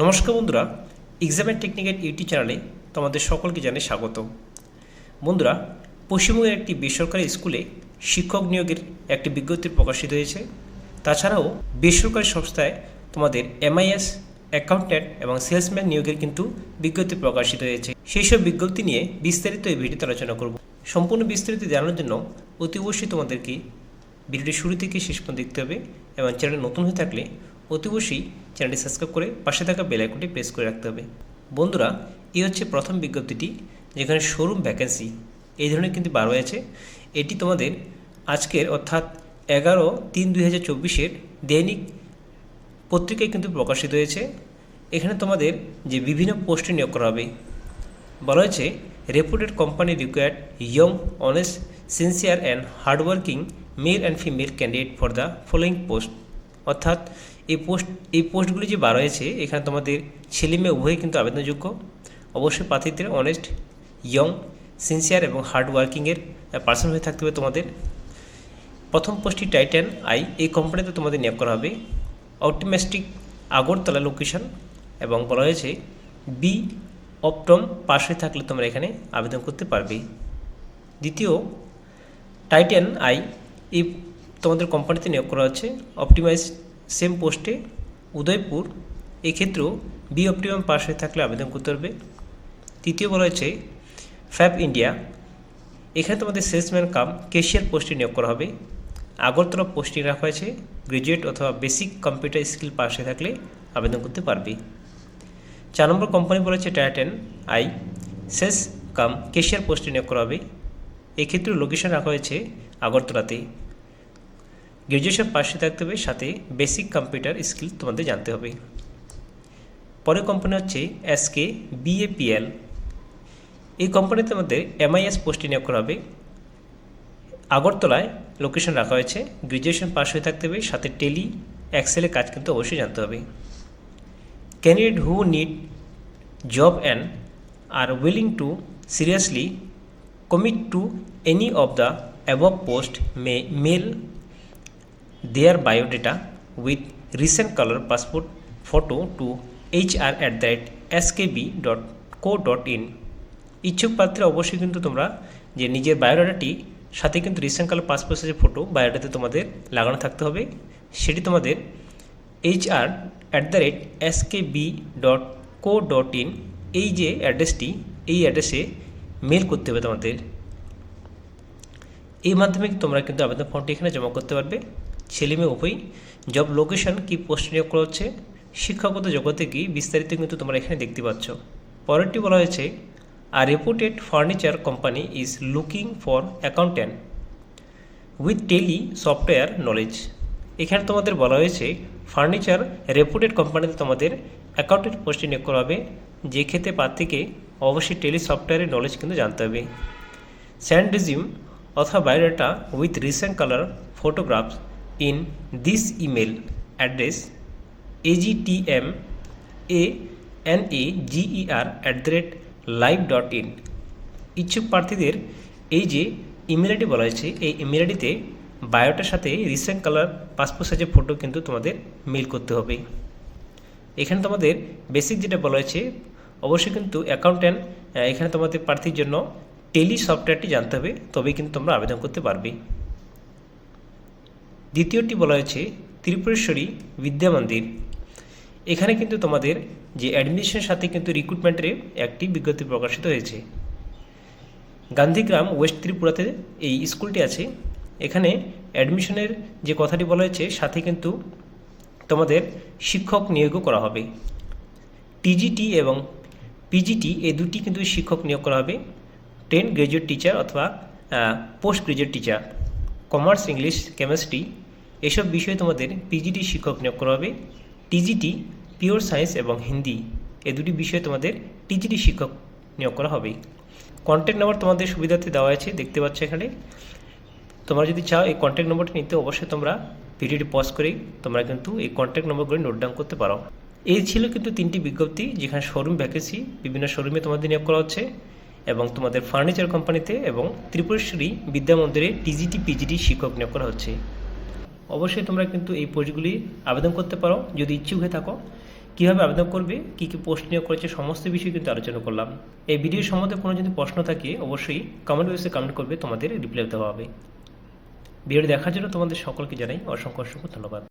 নমস্কার বন্ধুরা এক্সামের টেকনিক্যাল ইউটিউব চ্যানেলে তোমাদের সকলকে জানে স্বাগত বন্ধুরা, পশ্চিমবঙ্গের একটি বেসরকারি স্কুলে শিক্ষক নিয়োগের একটি বিজ্ঞপ্তি প্রকাশিত হয়েছে। তাছাড়াও বেসরকারি সংস্থায় তোমাদের এমআইএস অ্যাকাউন্ট্যান্ট এবং সেলসম্যান নিয়োগের কিন্তু বিজ্ঞপ্তি প্রকাশিত হয়েছে। সেই সব বিজ্ঞপ্তি নিয়ে বিস্তারিত এই ভিডিওতে আলোচনা করব। সম্পূর্ণ বিস্তারিত জানার জন্য অতি অবশ্যই তোমাদেরকে ভিডিওটি শুরু থেকে শেষ পর্যন্ত দেখতে হবে এবং চ্যানেল নতুন হয়ে থাকলে অতি অবশ্যই চ্যানেলটি সাবস্ক্রাইব করে পাশে থাকা বেল আইকনটি প্রেস করে রাখতে হবে। বন্ধুরা, এই হচ্ছে প্রথম বিজ্ঞপ্তিটি, যেখানে শোরুম ভ্যাকেন্সি এই ধরনের কিন্তু বার হয়েছে এটি তোমাদের আজকের অর্থাৎ এগারো তিন দুই হাজার চব্বিশের দৈনিক পত্রিকায় কিন্তু প্রকাশিত হয়েছে। এখানে তোমাদের যে বিভিন্ন পোস্টে নিয়োগ করা হবে। বলা হয়েছে reputed company required young honest sincere and hardworking male and female candidate for the following post অর্থাৎ এই পোস্ট এই পোস্টগুলি যে বার হয়েছে এখানে তোমাদের ছেলে মেয়ে উভয়ই কিন্তু আবেদনযোগ্য। অবশ্যই প্রার্থীদের অনেস্ট ইয়ং সিনসিয়ার এবং হার্ড ওয়ার্কিংয়ের পার্সন হয়ে থাকতে হবে তোমাদের। প্রথম পোস্টটি টাইটান আই এই কোম্পানিতে তোমাদের নিয়োগ করা হবে। অপটিমেস্টিক আগরতলা লোকেশন এবং বলা হয়েছে বি অপটম পাশ থাকলে তোমরা এখানে আবেদন করতে পারবে। দ্বিতীয় টাইটান আই এই তোমাদের কোম্পানিতে নিয়োগ করা হচ্ছে। অপটিমাইজ সেম পোস্টে উদয়পুর এক্ষেত্রেও বি অপটিমাম পাস হয়ে থাকলে আবেদন করতে পারবে। তৃতীয় বলা হয়েছে ফ্যাব ইন্ডিয়া এখানে তোমাদের সেলসম্যান কাম কেশিয়ার পোস্টে নিয়োগ করা হবে। আগরতলা পোস্টিং রাখা হয়েছে গ্রাজুয়েট অথবা বেসিক কম্পিউটার স্কিল হয়ে থাকলে আবেদন করতে পারবে। চার নম্বর কোম্পানি বলেছে টায়াটেন আই সেলস কাম কেশিয়ার পোস্টে নিয়োগ করা হবে। এক্ষেত্রে লোকেশন রাখা হয়েছে আগরতলাতে। গ্র্যাজুয়েশন পাশে থাকতে হবে, সাথে বেসিক কম্পিউটার স্কিল তোমাদের জানতে হবে। পরের কোম্পানি হচ্ছে এসকে বিএপিএল এই কোম্পানিতে মধ্যে এমআইএস পোস্টে নিয়োগ করা হবে। আগরতলায় লোকেশন রাখা হয়েছে গ্র্যাজুয়েশন পাস হয়ে থাকতে হবে, সাথে টেলি এক্সেলের কাজ কিন্তু অবশ্যই জানতে হবে। Candidate who need job and are willing to seriously commit to any of the above post may, mail their biodata with recent color passport photo to hr at the rate skb.co.in ইচ্ছুক পাত্রে অবশ্যই কিন্তু তোমরা যে নিজের বায়োডাটাটি সাথে কিন্তু রিসেন্ট কালার পাসপোর্ট সাইজের ফটো বায়োডাতে তোমাদের লাগানো থাকতে হবে। সেটি তোমাদের H R at the rate SKB dot co dot in এই যে অ্যাড্রেসটি, এই অ্যাড্রেসে মেল করতে হবে তোমাদের। এই মাধ্যমে তোমরা কিন্তু আবেদন ফর্মটি এখানে জমা করতে পারবে। ছেলে মেয়ে উভয়ই জব লোকেশন কি পোস্ট নিয়োগ করা হচ্ছে? শিক্ষাগত জগতে কি বিস্তারিত কিন্তু তোমরা এখানে দেখতে পাচ্ছ। পরেরটি বলা হয়েছে আর reputed furniture company is looking for accountant with tally software knowledge এখানে তোমাদের বলা হয়েছে ফার্নিচার রেপুটেড কোম্পানিতে তোমাদের অ্যাকাউন্টেন্ট পোস্টে নিয়োগ করা হবে। যে ক্ষেত্রে প্রার্থীকে অবশ্যই টেলি সফটওয়্যারের নলেজ কিন্তু জানতে হবে। স্যান্ড রিজিউম অথবা biodata with recent colour photographs in this email address AGTM A N A GER at the rate live dot in ইচ্ছুক প্রার্থীদের এই যে ইমেল আইডি বলা হয়েছে, এই ইমেল আইডিতে বায়োটার সাথে রিসেন্ট কালার পাসপোর্ট সাইজের ফটো কিন্তু তোমাদের মেল করতে হবে। এখানে তোমাদের বেসিক যেটা বলা হয়েছে, অবশ্যই কিন্তু অ্যাকাউন্ট্যান্ট এখানে তোমাদের প্রার্থীর জন্য টেলি সফটওয়্যারটি জানতে হবে, তবেই কিন্তু তোমরা আবেদন করতে পারবে। দ্বিতীয়টি বলা হয়েছে ত্রিপুরেশ্বরী বিদ্যা মন্দির। এখানে কিন্তু তোমাদের যে অ্যাডমিশনের সাথে কিন্তু রিক্রুটমেন্টের একটি বিজ্ঞপ্তি প্রকাশিত হয়েছে। গান্ধীগ্রাম ওয়েস্ট ত্রিপুরাতে এই স্কুলটি আছে। এখানে অ্যাডমিশনের যে কথাটি বলা হয়েছে, সাথে কিন্তু তোমাদের শিক্ষক নিয়োগও করা হবে। টিজিটি এবং পিজিটি এই দুটি কিন্তু শিক্ষক নিয়োগ করা হবে। টেন গ্রাজুয়েট টিচার অথবা post graduate teacher commerce English chemistry এসব বিষয়ে তোমাদের পিজিটি শিক্ষক নিয়োগ করা হবে। টিজিটি পিওর সায়েন্স এবং হিন্দি এ দুটি বিষয়ে তোমাদের টিজিটি শিক্ষক নিয়োগ করা হবে। কন্ট্যাক্ট নাম্বার তোমাদের সুবিধাতে দেওয়া আছে, দেখতে পাচ্ছ এখানে। তোমরা যদি চাও এই কন্ট্যাক্ট নম্বরটি নিতে, অবশ্যই তোমরা ভিডিওটি পজ করেই তোমরা কিন্তু এই কন্ট্যাক্ট নম্বরগুলি নোট ডাউন করতে পারো। এই ছিল কিন্তু তিনটি বিজ্ঞপ্তি, যেখানে শোরুম ভ্যাকেন্সি বিভিন্ন শোরুমে তোমাদের নিয়োগ করা হচ্ছে এবং তোমাদের ফার্নিচার কোম্পানিতে এবং ত্রিপুরেশ্বরী বিদ্যা মন্দিরে টিজিটি পিজিটি শিক্ষক নিয়োগ করা হচ্ছে। অবশ্যই তোমরা কিন্তু এই পোস্টগুলি আবেদন করতে পারো। যদি ইচ্ছুক হয়ে থাকো, কীভাবে আবেদন করবে, কী কী পোস্ট নিয়োগ করেছে, সমস্ত বিষয়ে কিন্তু আলোচনা করলাম। এই ভিডিও সম্বন্ধে কোনো যদি প্রশ্ন থাকে, অবশ্যই কমেন্ট বক্সে কমেন্ট করবে, তোমাদের রিপ্লাই দেওয়া হবে। ভিডিও দেখার জন্য তোমাদের সকলকে জানাই অসংখ্য অসংখ্য ধন্যবাদ।